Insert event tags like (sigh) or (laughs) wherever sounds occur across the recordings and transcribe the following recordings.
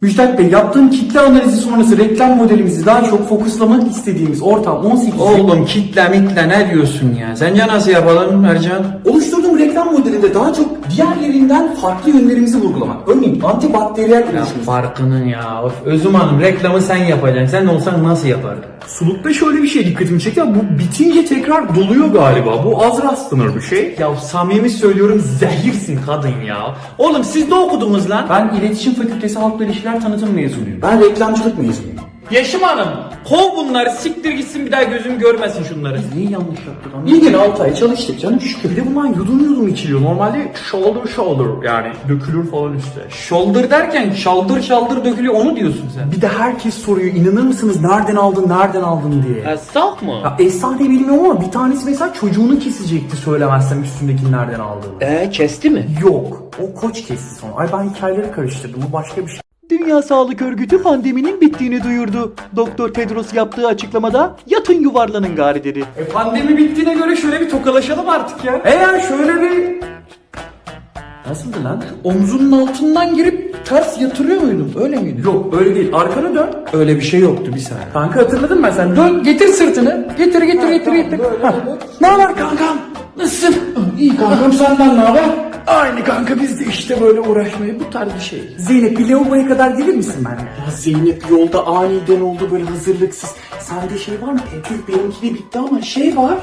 Müjdat Bey yaptığım kitle analizi sonrası reklam modelimizi daha çok fokuslamak istediğimiz ortam 18 Oğlum kitle mitle ne diyorsun ya? Sence nasıl yapalım Ercan? Oluşturduğum reklam modelinde daha çok diğerlerinden farklı yönlerimizi vurgulamak. Örneğin antibakteriyel kullanışımız. Farkının ya. Of, Özüm Hanım reklamı sen yapacaksın. Sen olsan nasıl yapardın? Sulukta şöyle bir şey dikkatimi çekti. ama Bu bitince tekrar doluyor galiba. Bu az rastlanır bir şey. Ya samimi söylüyorum zehirsin kadın ya. Oğlum siz ne okudunuz lan? Ben iletişim fakültesi halkla ilişkiler tanıtım mezunuyum. Ben reklamcılık mezunuyum. Yeşim Hanım kov bunları siktir gitsin bir daha gözüm görmesin şunları. Neyi yanlış yaptık anlamadım. İyi gene 6 ay çalıştık canım şükür. Bir de bunlar yudum yudum içiliyor. Normalde shoulder shoulder yani dökülür falan üstte. Shoulder derken şaldır şaldır dökülüyor onu diyorsun sen. Bir de herkes soruyor inanır mısınız nereden aldın nereden aldın diye. Esnaf mı? Ya efsane bilmiyorum ama bir tanesi mesela çocuğunu kesecekti söylemezsem üstündekini nereden aldığını. Eee kesti mi? Yok. O koç kesti sonra. Ay ben hikayeleri karıştırdım. O başka bir şey. Dünya Sağlık Örgütü pandeminin bittiğini duyurdu. Doktor Tedros yaptığı açıklamada yatın yuvarlanın gari dedi. E pandemi bittiğine göre şöyle bir tokalaşalım artık ya. Eğer şöyle bir... Nasıldı lan? Omzunun altından girip ters yatırıyor muydun? Öyle miydi? Yok öyle değil. Arkana dön. Öyle bir şey yoktu bir saniye. Kanka hatırladın mı sen? Dön getir sırtını. Getir getir getir getir. Ne haber kankam? Nasılsın? İyi kankam senden ne haber? Aynı kanka biz de işte böyle uğraşmayı bu tarz bir şey. Zeynep bir lavaboya kadar gelir misin benimle? Ya Zeynep yolda aniden oldu böyle hazırlıksız. Sende şey var mı? Pekül benimki de bitti ama şey var.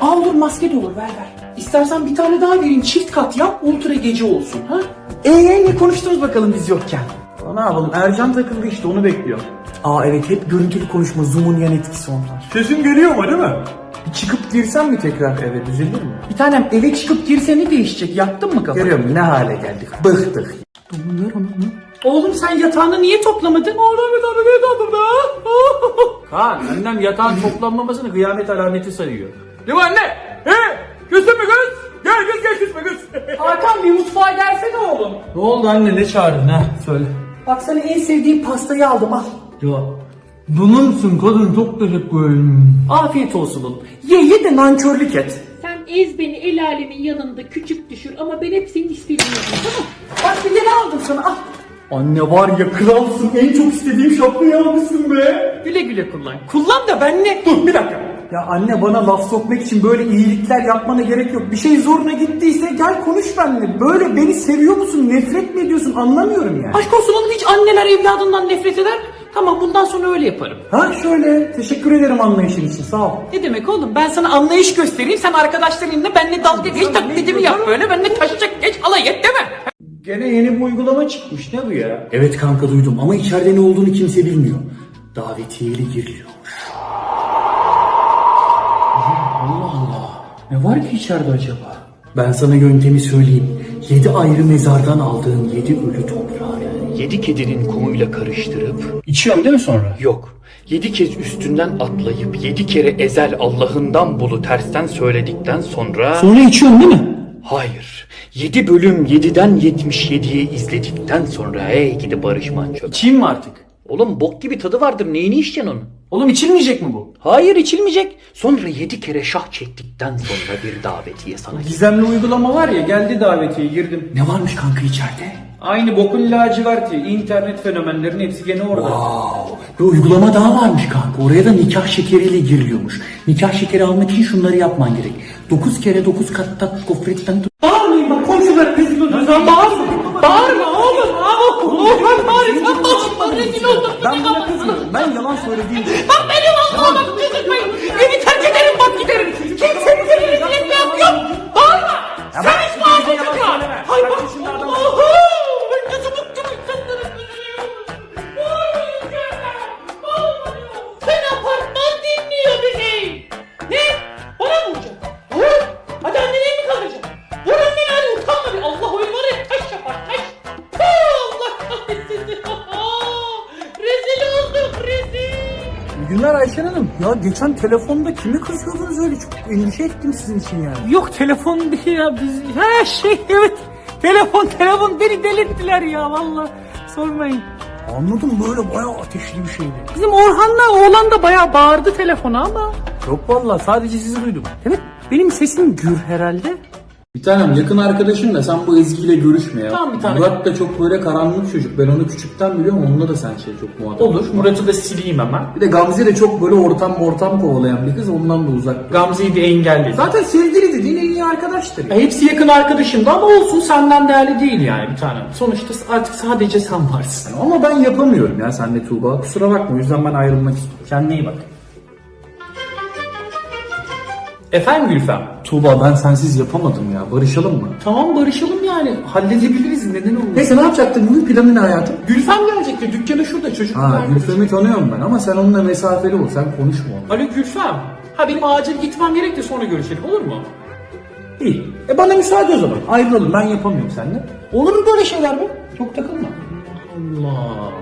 Al dur maske de olur ver ver. İstersen bir tane daha vereyim çift kat yap ultra gece olsun ha? Eee ne konuştunuz bakalım biz yokken? Ne yapalım Ercan takıldı işte onu bekliyor. Aa evet hep görüntülü konuşma zoom'un yan etkisi onlar. Sesim geliyor mu değil mi? Bir çıkıp girsem mi tekrar eve düzelir mi? Bir tanem eve çıkıp girse ne değişecek? Yaktın mı kafanı? Görüyorum ne hale geldik. Bıktık. Oğlum sen yatağını niye toplamadın? Oğlum yatağını niye toplamadın? Kaan annem yatağın toplanmamasını kıyamet alameti sayıyor. Değil mi anne? He? Küstün mü kız? Gel kız gel küsme kız. Hakan bir mutfağa gelsene oğlum. Ne oldu anne ne çağırdın ha? Söyle. Bak sana en sevdiğim pastayı aldım al. Ya Bununsun kadın çok teşekkür ederim. Afiyet olsun oğlum. Ye ye de nankörlük et. Sen ez beni el alemin yanında küçük düşür ama ben hep senin istediğin yapayım tamam Bak bir de ne aldım sana al. Anne var ya kralsın en çok istediğim şapkayı almışsın be. Güle güle kullan. Kullan da ben ne? Dur bir dakika. Ya anne bana laf sokmak için böyle iyilikler yapmana gerek yok. Bir şey zoruna gittiyse gel konuş benimle. Böyle beni seviyor musun, nefret mi ediyorsun anlamıyorum yani. Aşk olsun oğlum hiç anneler evladından nefret eder. Tamam bundan sonra öyle yaparım. Ha şöyle teşekkür ederim anlayışın için sağ ol. Ne demek oğlum? Ben sana anlayış göstereyim. Sen arkadaşlarınla benimle dalga geç taklidimi yap böyle. Benimle taşacak geç alay et değil mi? Gene yeni bir uygulama çıkmış ne bu ya? Evet kanka duydum ama içeride ne olduğunu kimse bilmiyor. Davetiyeli giriliyormuş. Allah Allah. Ne var ki içeride acaba? Ben sana yöntemi söyleyeyim. Yedi ayrı mezardan aldığın yedi ölü toprağı. Yedi kedinin kumuyla karıştırıp İçiyorum değil mi sonra? yok. Yedi kez üstünden atlayıp yedi kere ezel Allah'ından bulu tersten söyledikten sonra Sonra içiyorsun değil mi? hayır. Yedi bölüm yediden yetmiş yediyi izledikten sonra hey gidi Barış Manço. İçeyim mi artık? Oğlum bok gibi tadı vardır neyini içeceksin onu? Oğlum içilmeyecek mi bu? Hayır içilmeyecek. Sonra yedi kere şah çektikten sonra bir davetiye sana Gizemli uygulama var ya geldi davetiye girdim. Ne varmış kanka içeride? Aynı bokun laciverti. internet fenomenlerin hepsi gene orada. Wow. Bir uygulama daha varmış kanka. Oraya da nikah şekeriyle giriliyormuş. Nikah şekeri almak için şunları yapman gerek. 9 kere 9 katta gofretten. Bağırmayın bak komşulara rezil oluyoruz. Bağırma. Bağırma oğlum. Oğlum bağırma. Bağırma. Rezil oldum. Ben buna kızmıyorum. Ben yalan söylediğim için. Bak benim Allah'ım bak kızırmayın. Evi terk ederim bak giderim. Kimse bize rezil etme yapıyor. Bağırma. Sen hiç bağırma çocuğa. Hay bak. Günler Ayşen Hanım. Ya geçen telefonda kimi kızıyordunuz öyle? Çok endişe ettim sizin için yani. Yok telefon değil ya biz ha şey evet telefon telefon beni delirttiler ya valla sormayın. Anladım böyle bayağı ateşli bir şeydi. Bizim Orhan'la oğlan da bayağı bağırdı telefona ama. Yok vallahi sadece sizi duydum. Evet benim sesim gür herhalde. Bir tanem yakın arkadaşın da sen bu Ezgi ile görüşme ya. Tamam bir tanem. Murat da çok böyle karanlık çocuk. Ben onu küçükten biliyorum. Onunla da sen şey çok muhatap. Olur. Murat'ı da sileyim hemen. Bir de Gamze de çok böyle ortam ortam kovalayan bir kız. Ondan da uzak. Gamze'yi bir engelledim. Zaten sevgili dediğin en iyi arkadaştır. ya. Ya hepsi yakın arkadaşım da ama olsun senden değerli değil yani bir tanem. Sonuçta artık sadece sen varsın. Ama ben yapamıyorum ya senle Tuğba. Kusura bakma. O yüzden ben ayrılmak istiyorum. Kendine iyi bak. Efendim Gülfem? Tuğba ben sensiz yapamadım ya. Barışalım mı? Tamam barışalım yani. Halledebiliriz neden olmasın? Neyse ne yapacaktın? Bugün planın ne hayatım? Gülfem gelecekti. Dükkanı şurada çocuk. Ha Gülfem'i tanıyorum ben ama sen onunla mesafeli ol. Sen konuşma onunla. Alo Gülfem. Ha benim acil gitmem gerek de sonra görüşelim olur mu? İyi. E bana müsaade o zaman. Ayrılalım. Ben yapamıyorum seninle. Olur mu böyle şeyler be? Çok takılma. Allah.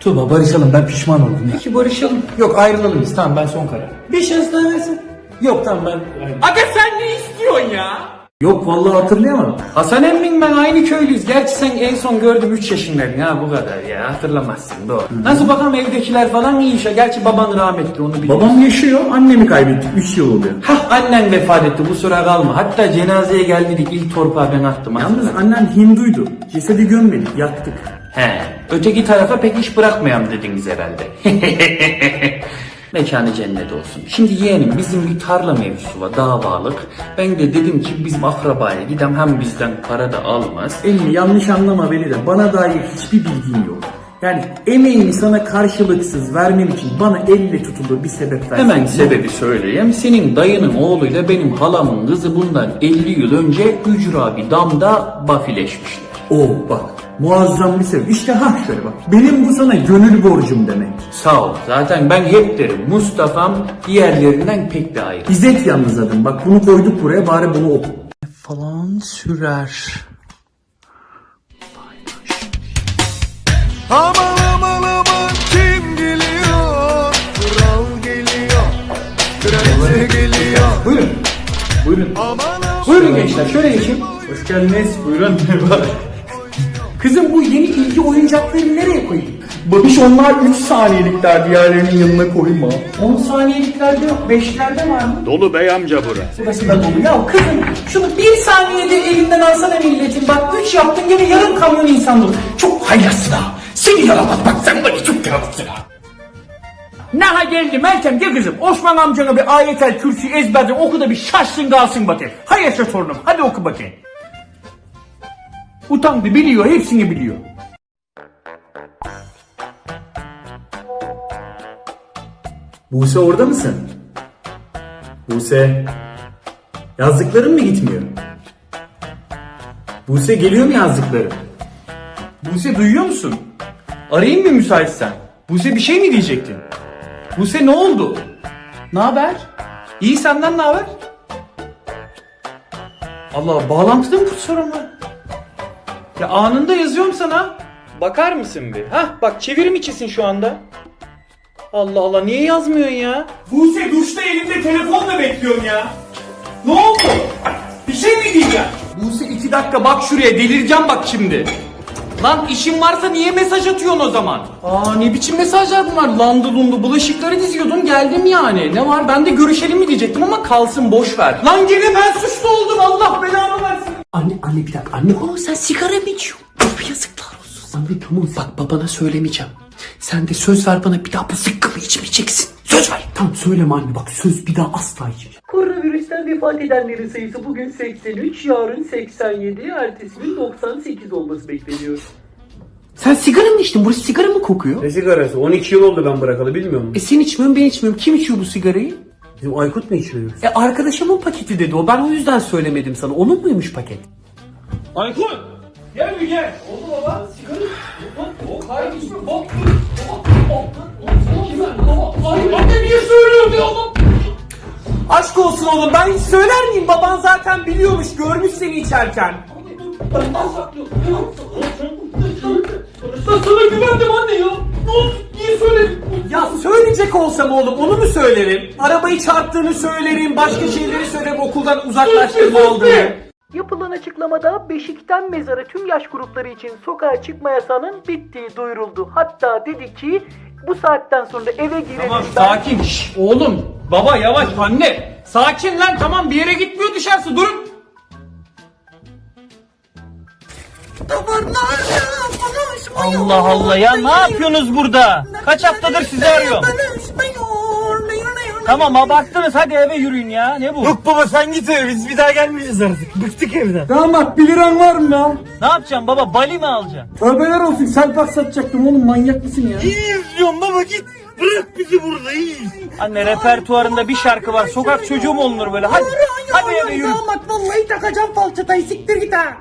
Tuğba barışalım. Ben pişman oldum ya. Peki barışalım. Yok ayrılalım biz. Tamam ben son karar. Bir şans daha versin. Yok tamam ben. Aga sen ne istiyorsun ya? Yok vallahi hatırlayamadım. Hasan emmin ben aynı köylüyüz. Gerçi sen en son gördüm 3 yaşındaydın ha bu kadar ya hatırlamazsın doğru. Nasıl bakalım evdekiler falan iyi işe. Gerçi baban rahmetli onu biliyorum. Babam yaşıyor. Annemi kaybettik. 3 yıl oluyor. Hah annen vefat etti bu sıra kalma. Hatta cenazeye geldik ilk torpağı ben attım. Yalnız annen Hinduydu. Cesedi gömmedik. Yaktık. He, öteki tarafa pek iş bırakmayam dediniz herhalde. (laughs) Mekanı cennet olsun. Şimdi yeğenim bizim bir tarla mevzusu var davalık. Ben de dedim ki bizim akrabaya gidem hem bizden para da almaz. Elmi yanlış anlama beni de. Bana dair hiçbir bilgin yok. Yani emeğimi sana karşılıksız vermem için bana elle tutulur bir sebep ver. Hemen sebebi söyleyeyim. Senin dayının oğluyla benim halamın kızı bundan 50 yıl önce ücra bir damda bafileşmişler. Oo bak muazzam bir sebep. İşte ha şöyle bak. Benim bu sana gönül borcum demek. Sağ ol. Zaten ben hep derim Mustafa'm diğerlerinden pek de ayrı. İzzet yalnız adım. Bak bunu koyduk buraya bari bunu oku. Falan sürer. Aman aman aman kim geliyor? Kral geliyor. Kraliçe geliyor. Buyurun. Buyurun. Aman. Buyurun gençler şöyle geçin. Hoş geldiniz. Buyurun. (laughs) Kızım bu yeni ilgi oyuncakları nereye koyayım? Babiş onlar 3 saniyelikler diğerlerinin yanına koyma. 10 saniyeliklerde yok 5'lerde var mı? Dolu bey amca bura. Burası da dolu. Ya kızım şunu bir saniyede elinden alsana milletin. Bak 3 yaptın gene yarım kamyon insan dolu. Çok haylazsın ha. Seni yaramaz bak sen bana çok yaramazsın ha. Naha geldi Meltem gel kızım. Osman amcana bir ayetel kürsü ezberden oku da bir şaşsın kalsın bakayım. Hay yaşa torunum hadi oku bakayım. Utandı biliyor hepsini biliyor. Buse orada mısın? Buse. Yazdıkların mı gitmiyor? Buse geliyor mu yazdıkların? Buse duyuyor musun? Arayayım mı müsaitsen? Buse bir şey mi diyecektin? Buse ne oldu? Ne haber? İyi senden ne haber? Allah bağlantıda mı sorun var? Ya anında yazıyorum sana. Bakar mısın bir? Hah bak çevirim içisin şu anda. Allah Allah niye yazmıyorsun ya? Buse duşta elimde telefonla bekliyorum ya. Ne oldu? Bir şey mi diyeceğim? Buse iki dakika bak şuraya delireceğim bak şimdi. Lan işin varsa niye mesaj atıyorsun o zaman? Aa ne biçim mesajlar bunlar? Landı lundu bulaşıkları diziyordun geldim yani. Ne var ben de görüşelim mi diyecektim ama kalsın boş ver. Lan gene ben suçlu oldum Allah belamı versin. Anne anne bir dakika anne. Oğlum sen sigara mı içiyorsun? Yazıklar olsun. Anne tamam bak babana söylemeyeceğim. Sen de söz ver bana bir daha bu zıkkımı içmeyeceksin. Söz ver. Tamam söyleme anne bak söz bir daha asla içmeyeceğim. Koronavirüsten vefat edenlerin sayısı bugün 83, yarın 87, ertesi gün 98 olması bekleniyor. Sen sigara mı içtin? Burası sigara mı kokuyor? Ne sigarası? 12 yıl oldu ben bırakalı bilmiyor musun? E sen içmiyorsun ben içmiyorum. Kim içiyor bu sigarayı? Bizim Aykut mu içiyor? E arkadaşımın paketi dedi o. Ben o yüzden söylemedim sana. Onun muymuş paket? Aykut! Gel bir gel. Oldu baba. Sigara. Bak, hayır içme. Bak. Ay anne niye söylüyorsun ya oğlum? Aşk olsun oğlum ben hiç söyler miyim? Baban zaten biliyormuş görmüş seni içerken. Ben olsam oğlum onu mu söylerim? Arabayı çarptığını söylerim, başka şeyleri söylerim okuldan uzaklaştırma aldığını. Yapılan açıklamada Beşik'ten mezara tüm yaş grupları için sokağa çıkma yasağının bittiği duyuruldu. Hatta dedi ki bu saatten sonra eve girelim. Tamam sakin. Şş, oğlum, baba yavaş anne. Sakin lan tamam bir yere gitmiyor dışarısı durun. Allah Allah ya ne yapıyorsunuz burada? Kaç haftadır sizi arıyorum. Tamam abarttınız hadi eve yürüyün ya. Ne bu? Yok baba sen git eve biz bir daha gelmeyeceğiz artık. Bıktık evden. Damat 1 liran var mı ya? Ne yapacaksın baba? Bali mi alacaksın? Tövbeler olsun selpak satacaktım oğlum manyak mısın ya? İyiyiz diyorum baba git. Bırak bizi burada iyiyiz. Anne repertuarında bir şarkı var. Sokak çocuğu mu olunur böyle? Hadi. Hadi eve yürü. vallahi takacağım falçatayı siktir git ha.